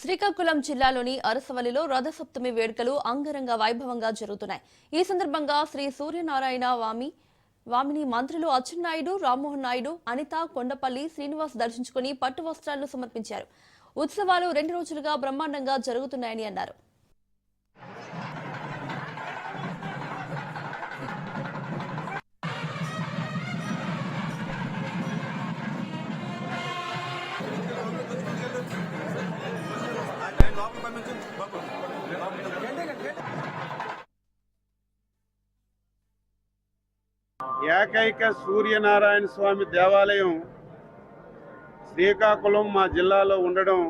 శ్రీకాకుళం జిల్లాలోని అరసవల్లిలో రథసప్తమి వేడుకలు అంగరంగ వైభవంగా జరుగుతున్నాయి. ఈ సందర్భంగా శ్రీ సూర్యనారాయణ వామి వామిని మంత్రులు అచ్చెన్నాయుడు రామ్మోహన్ నాయుడు అనిత కొండపల్లి శ్రీనివాస్ దర్శించుకుని పట్టు వస్త్రాలను సమర్పించారు. ఉత్సవాలు రెండు రోజులుగా బ్రహ్మాండంగా జరుగుతున్నాయని అన్నారు. ఏకైక సూర్యనారాయణ స్వామి దేవాలయం శ్రీకాకుళం మా జిల్లాలో ఉండడం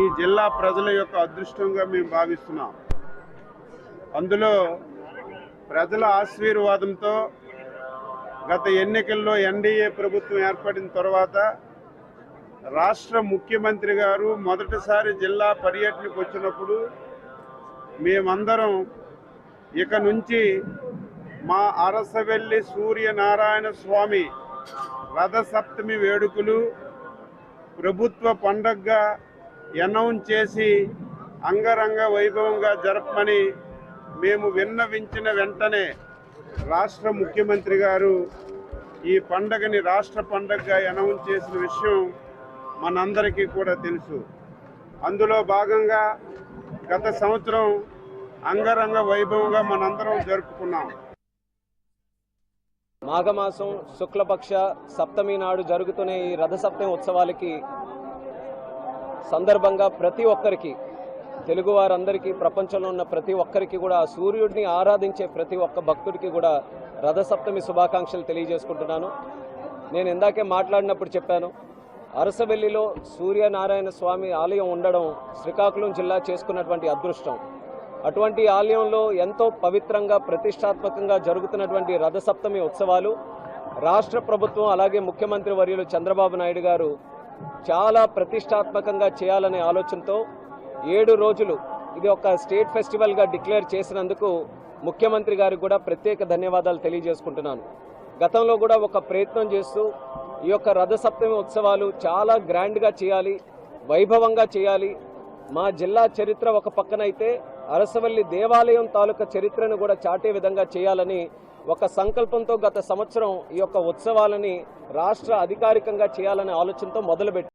ఈ జిల్లా ప్రజల యొక్క అదృష్టంగా మేము భావిస్తున్నాం. అందులో ప్రజల ఆశీర్వాదంతో గత ఎన్నికల్లో ఎన్డీఏ ప్రభుత్వం ఏర్పడిన తర్వాత రాష్ట్ర ముఖ్యమంత్రి గారు మొదటిసారి జిల్లా పర్యటనకు వచ్చినప్పుడు మేమందరం ఇక నుంచి మా అరసవెల్లి సూర్యనారాయణ స్వామి రథసప్తమి వేడుకలు ప్రభుత్వ పండగగా అనౌన్స్ చేసి అంగరంగ వైభవంగా జరపమని మేము విన్నవించిన వెంటనే రాష్ట్ర ముఖ్యమంత్రి గారు ఈ పండగని రాష్ట్ర పండగగా అనౌన్స్ చేసిన విషయం మనందరికీ కూడా తెలుసు. అందులో భాగంగా గత సంవత్సరం అంగరంగ వైభవంగా మనందరం జరుపుకున్నాం. మాఘమాసం శుక్లపక్ష సప్తమి నాడు జరుగుతున్న ఈ రథసప్తమి ఉత్సవాలకి సందర్భంగా ప్రతి ఒక్కరికి తెలుగు వారందరికీ ప్రపంచంలో ఉన్న ప్రతి ఒక్కరికి కూడా సూర్యుడిని ఆరాధించే ప్రతి ఒక్క భక్తుడికి కూడా రథసప్తమి శుభాకాంక్షలు తెలియజేసుకుంటున్నాను. నేను ఇందాకే మాట్లాడినప్పుడు చెప్పాను అరసవెల్లిలో సూర్యనారాయణ స్వామి ఆలయం ఉండడం శ్రీకాకుళం జిల్లా చేసుకున్నటువంటి అదృష్టం. అటువంటి ఆలయంలో ఎంతో పవిత్రంగా ప్రతిష్టాత్మకంగా జరుగుతున్నటువంటి రథసప్తమి ఉత్సవాలు రాష్ట్ర ప్రభుత్వం అలాగే ముఖ్యమంత్రి వర్యులు చంద్రబాబు నాయుడు గారు చాలా ప్రతిష్టాత్మకంగా చేయాలనే ఆలోచనతో ఏడు రోజులు ఇది ఒక స్టేట్ ఫెస్టివల్గా డిక్లేర్ చేసినందుకు ముఖ్యమంత్రి గారికి కూడా ప్రత్యేక ధన్యవాదాలు తెలియజేసుకుంటున్నాను. గతంలో కూడా ఒక ప్రయత్నం చేస్తూ ఈ యొక్క రథసప్తమి ఉత్సవాలు చాలా గ్రాండ్గా చేయాలి వైభవంగా చేయాలి. మా జిల్లా చరిత్ర ఒక పక్కనైతే అరసవల్లి దేవాలయం తాలూకా చరిత్రను కూడా చాటే విధంగా చేయాలని ఒక సంకల్పంతో గత సంవత్సరం ఈ యొక్క ఉత్సవాలని రాష్ట్ర అధికారికంగా చేయాలనే ఆలోచనతో మొదలుపెట్టి.